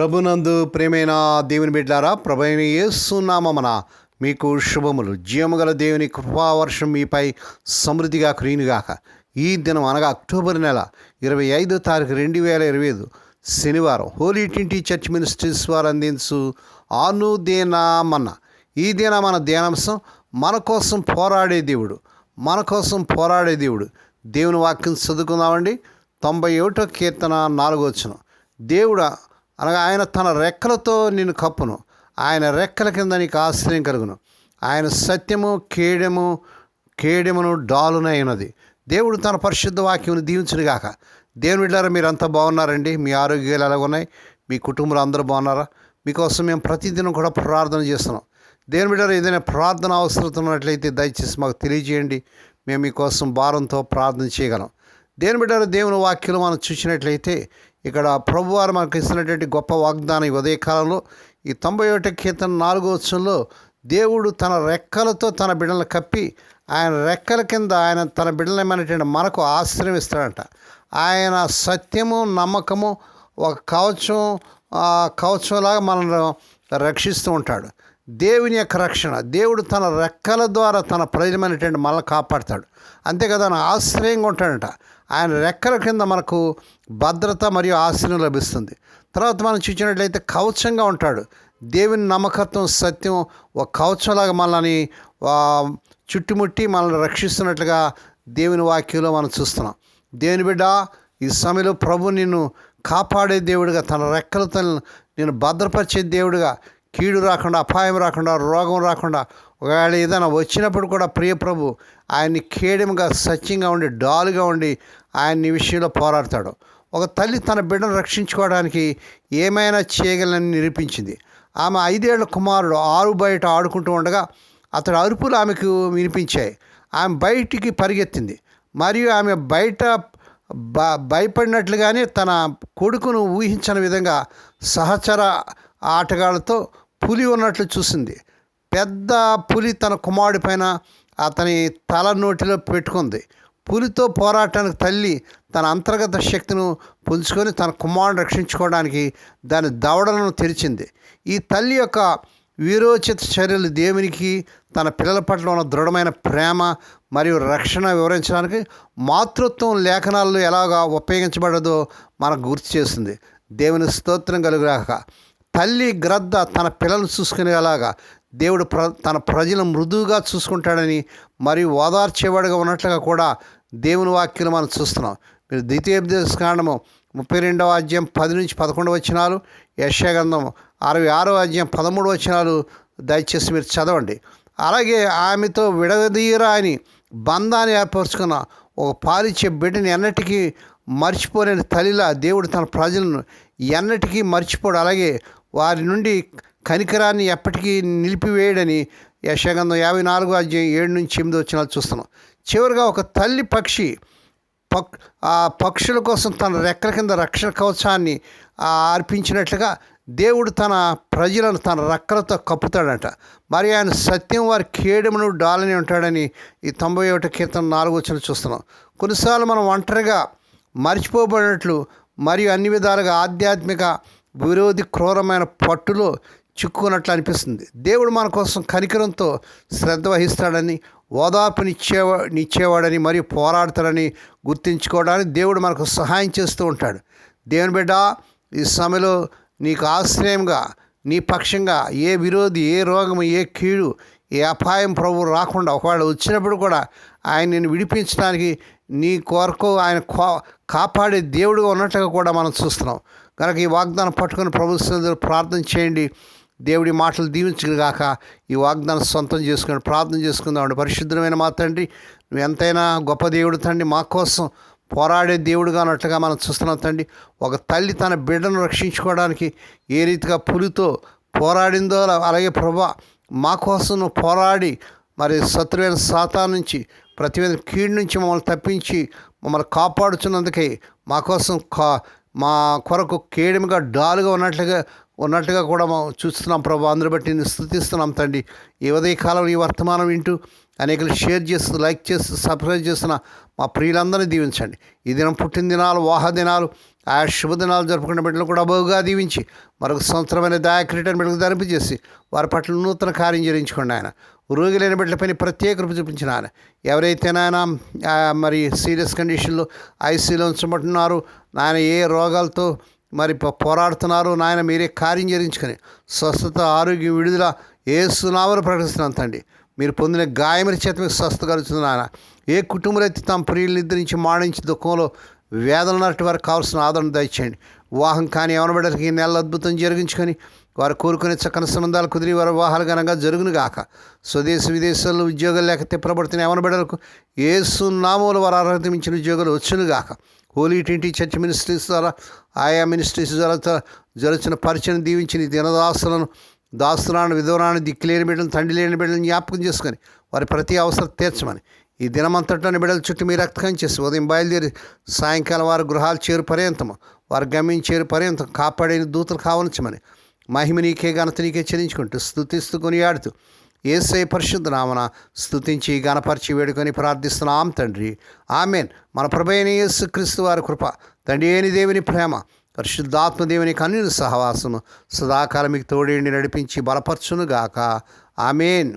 ప్రభునందు ప్రేమైన దేవుని బిడ్డారా ప్రభుని ఏసునామన మీకు శుభములు. జీవముగల దేవుని కృపావర్షం మీపై సమృద్ధిగా కురియునుగాక ఈ దినం అనగా అక్టోబర్ నెల ఇరవై ఐదో తారీఖు రెండు వేల ఇరవై ఐదు శనివారం హోలీ ట్వంటీ చర్చ్ మినిస్ట్రీస్ వారు అందించు ఆనుదేనామన్న ఈ దిన మన ధ్యానాంశం మన కోసం పోరాడే దేవుడు మన కోసం పోరాడే దేవుడు. దేవుని వాక్యం చదువుకుందామండి. తొంభై ఒకటో కీర్తన నాలుగో వచ్చిన దేవుడా అనగా ఆయన తన రెక్కలతో నిన్ను కప్పును. ఆయన రెక్కల కింద నీకు ఆశ్రయం కలుగును. ఆయన సత్యము కేడెము కేడెమును డాలునైనది ఉన్నది. దేవుడు తన పరిశుద్ధ వాక్యమును దీవించునుగాక దేవుని బిడ్డారా మీరు అంతా బాగున్నారండి. మీ ఆరోగ్యాలు ఎలా ఉన్నాయి మీ కుటుంబంలో అందరూ బాగున్నారా? మీకోసం మేము ప్రతిదినం కూడా ప్రార్థన చేస్తున్నాం. దేవుని బిడ్డారా ఏదైనా ప్రార్థన అవసరం ఉన్నట్లయితే దయచేసి మాకు తెలియజేయండి. మేము మీకోసం భారంతో ప్రార్థన చేయగలం. దేవుని బిడ్డారా దేవుని వాక్యం మనం చూసినట్లయితే ఇక్కడ ప్రభువారు మనకు ఇస్తున్నటువంటి గొప్ప వాగ్దానం ఈ ఉదయకాలంలో ఈ తొంభై ఒకటి కీర్తన నాలుగో వచ్చంలో దేవుడు తన రెక్కలతో తన బిడ్డలను కప్పి ఆయన రెక్కల కింద ఆయన తన బిడ్డలు ఏమైనటువంటి మనకు ఆశ్రయం ఇస్తాడంట. ఆయన సత్యము నమ్మకము ఒక కవచం కవచంలాగా మనల్ని రక్షిస్తూ ఉంటాడు. దేవుని యొక్క రక్షణ. దేవుడు తన రెక్కల ద్వారా తన ప్రజలమైనటువంటి మనల్ని కాపాడుతాడు. అంతే కదా ఆశ్రయంగా ఉంటాడంట. ఆయన రెక్కల కింద మనకు భద్రత మరియు ఆశ్రయం లభిస్తుంది. తర్వాత మనం చూసినట్లయితే కవచంగా ఉంటాడు. దేవుని నమ్మకత్వం సత్యం ఒక కవచంలాగా మనల్ని చుట్టుముట్టి మనల్ని రక్షిస్తున్నట్లుగా దేవుని వాక్యంలో మనం చూస్తున్నాం. దేవుని బిడ్డ ఈ సమయంలో ప్రభు నిన్ను కాపాడే దేవుడిగా తన రెక్కలతో నేను భద్రపరిచే దేవుడిగా కీడు రాకుండా అపాయం రాకుండా రోగం రాకుండా ఒకవేళ ఏదైనా వచ్చినప్పుడు కూడా ప్రియ ప్రభు ఆయన్ని కేడముగా సత్యంగా ఉండి డాలుగా ఉండి ఆయన ఈ విషయంలో పోరాడతాడు. ఒక తల్లి తన బిడ్డను రక్షించుకోవడానికి ఏమైనా చేయగలని నిరూపించింది. ఆమె ఐదేళ్ళ కుమారుడు ఆరు బయట ఆడుకుంటూ ఉండగా అతడు అరుపులు ఆమెకు వినిపించాయి. ఆమె బయటికి పరిగెత్తింది. మరియు ఆమె బయట బ భయపడినట్లుగానే తన కొడుకును ఊహించని విధంగా సహచర ఆటగాళ్ళతో పులి ఉన్నట్లు చూసింది. పెద్ద పులి తన కుమారుడి పైన అతని తల నోటిలో పెట్టుకుంది. పులితో పోరాటానికి తల్లి తన అంతర్గత శక్తిని పుంజుకొని తన కుమారుని రక్షించుకోవడానికి దాని దవడలను తెరిచింది. ఈ తల్లి యొక్క వీరోచిత చర్యలు దేవునికి తన పిల్లల పట్ల ఉన్న దృఢమైన ప్రేమ మరియు రక్షణ వివరించడానికి మాతృత్వం లేఖనాల్లో ఎలాగా ఉపయోగించబడదో మనకు గుర్తు చేస్తుంది. దేవుని స్తోత్రం కలుగురాక తల్లి గ్రద్ద తన పిల్లలను చూసుకునేలాగా దేవుడు ప్ర తన ప్రజలను మృదువుగా చూసుకుంటాడని మరియు ఓదార్చేవాడుగా ఉన్నట్లుగా కూడా దేవుని వాక్యం మనం చూస్తున్నాం. మీరు ద్వితీయోపదేశ కాండము ముప్పై రెండవ అధ్యాయం పది నుంచి పదకొండు వచ్చినాలు యశాగంధం అరవై ఆరో అధ్యాయం పదమూడు వచ్చినాలు దయచేసి మీరు చదవండి. అలాగే ఆమెతో విడదీయరా అని బంధాన్ని ఏర్పరచుకున్న ఒక పాలిచ్చే బిడ్డని ఎన్నటికీ మర్చిపోలేని తల్లిలా దేవుడు తన ప్రజలను ఎన్నటికీ మర్చిపోడు. అలాగే వారి నుండి కనికరాన్ని ఎప్పటికీ నిలిపివేయడని యశగంధం యాభై నాలుగో అధ్యాయం ఏడు నుంచి ఎనిమిది వచ్చిన చూస్తున్నాం. చివరిగా ఒక తల్లి పక్షి పక్ ఆ పక్షుల కోసం తన రెక్కల కింద రక్షణ కవచాన్ని అర్పించినట్లుగా దేవుడు తన ప్రజలను తన రెక్కలతో కప్పుతాడట. మరి ఆయన సత్యం వారి కేడమును డాలని ఉంటాడని ఈ తొంభై ఒకటి కీర్తన నాలుగు వచ్చిన చూస్తున్నాం. కొన్నిసార్లు మనం ఒంటరిగా మర్చిపోబడినట్లు మరియు అన్ని విధాలుగా ఆధ్యాత్మిక విరోధి క్రూరమైన పట్టులో చిక్కుకున్నట్లు అనిపిస్తుంది. దేవుడు మన కోసం కనికరంతో శ్రద్ధ వహిస్తాడని ఓదార్పునిచ్చేవా నిచ్చేవాడని మరియు పోరాడతాడని గుర్తించుకోవడానికి దేవుడు మనకు సహాయం చేస్తూ ఉంటాడు. దేవుని బిడ్డ ఈ సమయంలో నీకు ఆశ్రయంగా నీ పక్షంగా ఏ విరోధి ఏ రోగము ఏ కీడు ఏ అపాయం ప్రభు రాకుండా ఒకవేళ వచ్చినప్పుడు కూడా ఆయన నేను విడిపించడానికి నీ కొరకు ఆయన కో- కాపాడే దేవుడుగా ఉన్నట్టుగా కూడా మనం చూస్తున్నాం. కనుక ఈ వాగ్దానం పట్టుకొని ప్రభు ప్రార్థన చేయండి. దేవుడి మాటలు దీవించగాక ఈ వాగ్దానం సొంతం చేసుకుని ప్రార్థన చేసుకుందామండి పరిశుద్ధమైన మా తండ్రి నువ్వు ఎంతైనా గొప్ప దేవుడు తండ్రి మా కోసం పోరాడే దేవుడుగా అన్నట్లుగా మనం చూస్తున్నాం తండ్రి. ఒక తల్లి తన బిడ్డను రక్షించుకోవడానికి ఏ రీతిగా పులితో పోరాడిందో అలాగే ప్రభా మా కోసం నువ్వు పోరాడి మరి శత్రువైన సాతా నుంచి ప్రతివేద కీడు నుంచి మమ్మల్ని తప్పించి మమ్మల్ని కాపాడుచున్నందుకే మా కోసం కా మా కొరకు కేడముగా డాలుగా ఉన్నట్లుగా ఉన్నట్టుగా కూడా మనం చూస్తున్నాం ప్రభు. అందరి బట్టి నేను స్థుతిస్తున్నాం తండ్రి. ఈ ఉదయ కాలం ఈ వర్తమానం వింటూ అనేకలు షేర్ చేస్తూ లైక్ చేస్తూ సబ్స్క్రైబ్ చేస్తున్న మా ప్రియులందరినీ దీవించండి. ఈ దినం పుట్టిన దినాలు వాహ దినాలు ఆయా శుభదినాలు జరుపుకున్న బిడ్డలు కూడా బహుగా దీవించి మరొక సంవత్సరమైన దయాక్రీటన్ బిడ్డలకు ధరింపజేసి వారి పట్ల నూతన కార్యం జరిగించుకోండి ఆయన. రోగి లేని బిడ్డలపైన ప్రత్యేక కృప చూపించిన ఆయన. ఎవరైతే నాయన మరి సీరియస్ కండిషన్లో ఐసీలో ఉంచబడుతున్నారు నాయన ఏ రోగాలతో మరి పోరాడుతున్నారు నాయన మీరే కార్యం జరిగించుకొని స్వస్థత ఆరోగ్యం విడుదల ఏ సునామను ప్రకటిస్తున్నాను తండ్రి మీరు పొందిన గాయమరి చేత మీకు స్వస్థ కలుగుతుంది నాయన. ఏ కుటుంబంలో అయితే తమ ప్రియులు నిద్రించి మాడించి దుఃఖంలో వేదన వారికి కావాల్సిన ఆదరణ దయచేయండి. వివాహం కానీ ఎవరి ఈ నెల అద్భుతం జరిగించుకొని వారు కోరుకునే చక్కని సంబంధాలు కుదిరి వారి వివాహాలు ఘనంగా జరుగును గాక. స్వదేశ విదేశాల్లో ఉద్యోగాలు లేక తిప్పబడుతున్న ఎవరి బిడ్డలకు ఏసు నామూలు వారు అర్హత మించిన ఉద్యోగాలు వచ్చును గాక. హోలీ ట్వంటీ చర్చ్ మినిస్ట్రీస్ ద్వారా ఆయా మినిస్ట్రీస్ ద్వారా త- జరుగుతున్న పరిచయం దీవించిన దినదాసులను దాసురాన్ని విధవరాన్ని దిక్కులేని బిడ్డలు తండ్రి లేని బిడ్డలను జ్ఞాపకం చేసుకొని వారి ప్రతి అవసరం తీర్చమని. ఈ దినమంతట్లోని బిడ్డల చుట్టూ మీ రక్తకం చేసి ఉదయం బయలుదేరి సాయంకాలం వారి గృహాలు చేరు పర్యంతము వారి గమ్యం చేరు పర్యంతం కాపాడైన దూతలు కావలచమని మహిమ నీకే ఘనత నీకే చెల్లించుకుంటూ స్థుతిస్తూ కొనియాడుతూ ఏసై పరిశుద్ధ నామన స్థుతించి గణపరిచి వేడుకొని ప్రార్థిస్తున్నాం తండ్రి. ఆమెన్. మన ప్రభైన యేసు క్రీస్తు వారి కృప తండ్రి అయిన దేవుని ప్రేమ పరిశుద్ధాత్మ దేవుని కన్నుల సహవాసము సదాకాలం మీకు తోడేండి నడిపించి బలపరచునుగాక. ఆమెన్.